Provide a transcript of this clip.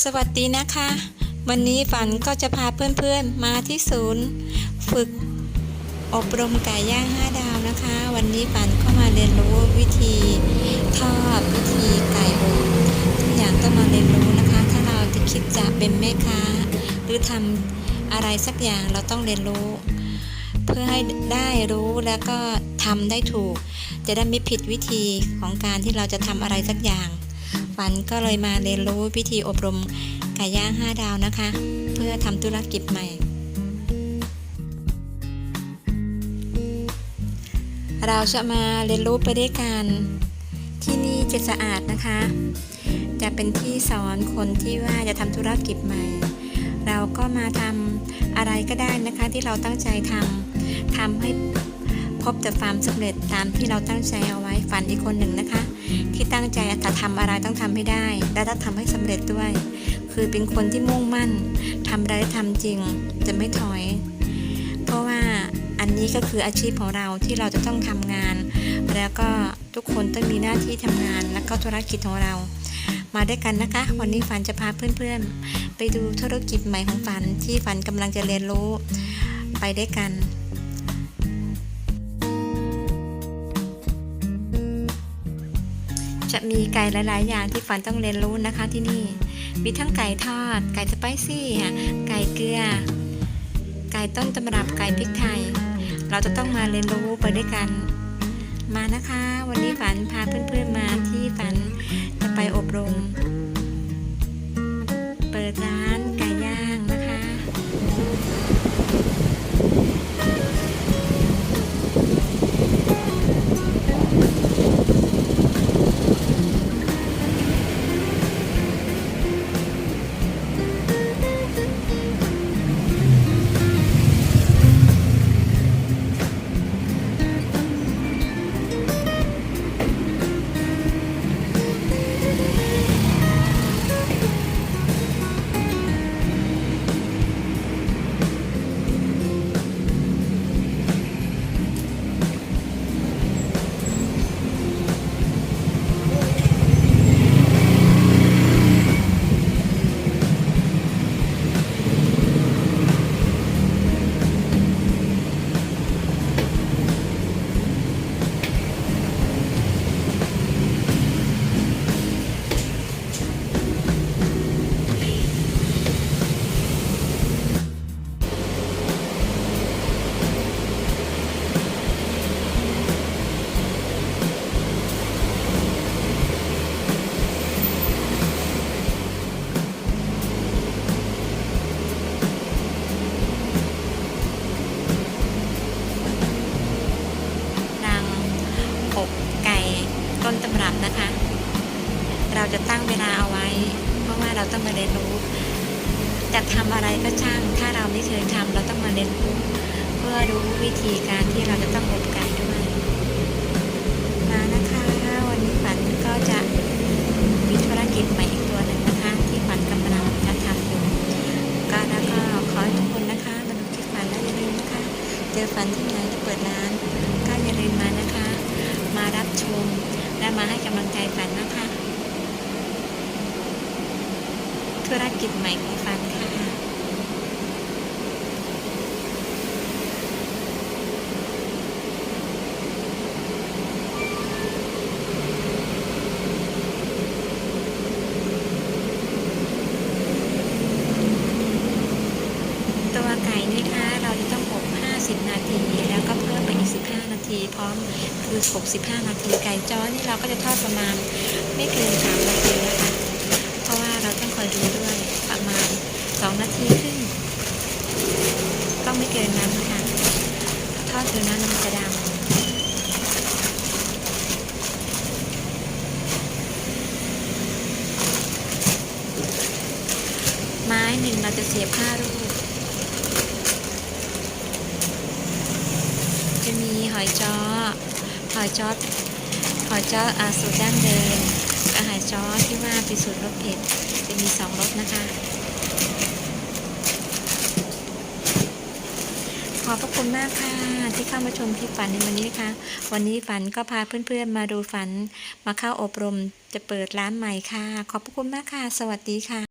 สวัสดีนะคะ วันนี้ฝันก็จะพาเพื่อนๆมาที่ศูนย์ ฝึกอบรมไก่ย่างห้าดาวนะคะ วันนี้ฝันก็มาเรียนรู้วิธีทอดวิธีไก่อบทุกอย่างต้องมาเรียนรู้นะคะ ถ้าเราจะคิดจะเป็นแม่ค้า หรือทำอะไรสักอย่างเราต้องเรียนรู้ เพื่อให้ได้รู้แล้วก็ทำได้ถูก จะได้ไม่ผิดวิธีของการที่เราจะทำอะไรสักอย่าง ฝันก็เลยมาเรียนรู้วิธีอบรมไก่ย่าง 5 ดาวนะคะ เพื่อทำธุรกิจใหม่ เราจะมาเรียนรู้ไปด้วยกันที่นี่จะสะอาดนะคะ จะเป็นที่สอนคนที่ว่าจะทำธุรกิจใหม่ เราก็มาทำอะไรก็ได้นะคะที่เราตั้งใจทำทำให้ พบแต่ความสำเร็จตามที่เราตั้งใจเอาไว้ฝันอีกคนหนึ่งนะคะ ที่ตั้งใจจะทำอะไรต้องทำให้ได้ และต้องทำให้สำเร็จด้วย คือเป็นคนที่มุ่งมั่นทำอะไรทำจริงจะไม่ถอย เพราะว่าอันนี้ก็คืออาชีพของเราที่เราจะต้องทำงาน แล้วก็ทุกคนต้องมีหน้าที่ทำงานและก็ธุรกิจของเรา มาด้วยกันนะคะ วันนี้ฝันจะพาเพื่อนๆ ไปดูธุรกิจใหม่ของฝันที่ฝันกำลังจะเรียนรู้ไปด้วยกัน จะมีไก่หลาย ๆ อย่างที่ฝันต้องเรียนรู้นะคะที่นี่ มีทั้งไก่ทอด ไก่สไปซี่ ไก่เกลือ ไก่ต้นตำรับ ไก่พริกไทย เราจะต้องมาเรียนรู้ไปด้วยกัน มานะคะ วันนี้ฝันพาเพื่อน ๆ มาที่ฝันจะไปอบรม เปิดร้าน จะตั้งเวลาเอาไว้ เพราะว่าเราต้องมาเรียนรู้จะทำอะไรก็ช่าง ถ้าเราไม่เคยทำเราต้องมาเรียนรู้เพื่อรู้วิธีการที่เราจะต้องอบไก่ด้วยมานะคะ วันนี้ฝันก็จะมีธุรกิจใหม่อีกตัวหนึ่งนะคะ ที่ฝันกำลังจะทำอยู่ก็แล้วก็ขอให้ทุกคนนะคะมาดูคลิปฝันและอย่าลืมนะคะ เจอฝันที่ไหนจะเปิดร้าน ก็อย่าลืมมานะคะ มารับชมและมาให้กำลังใจฝันนะคะ ธุรกิจใหม่ของฝันค่ะตัวไก่นี่คะ เราจะต้องอบ50 นาที แล้วก็เพิ่มไปอีก 15 นาที พร้อมคือ 65 นาที ไก่จ้อนี่เราก็จะทอดประมาณไม่เกิน3นาทีนะคะ เพราะว่าเราต้องคอยดูด้วยประมาณ 2 นาทีครึ่งต้องไม่เกินนั้นค่ะ ถ้าทอดเกินนั้นมันจะดำไม้หนึ่งเราจะเสียบห้าลูกจะมีหอยจ้อ หอยจ้อหอยจ้ออาสูตรดั้งเดิมกับหอยจ้อที่ว่าเป็นสูตรรสเผ็ด จะมีสองรสนะคะ อบพระคุณมากค่ะ ที่เข้ามาชมคลิปฝันในวันนี้นะคะ วันนี้ฝันก็พาเพื่อนๆมาดูฝัน มาเข้าอบรมจะเปิดร้านใหม่ค่ะ ขอบพระคุณมากค่ะ สวัสดีค่ะ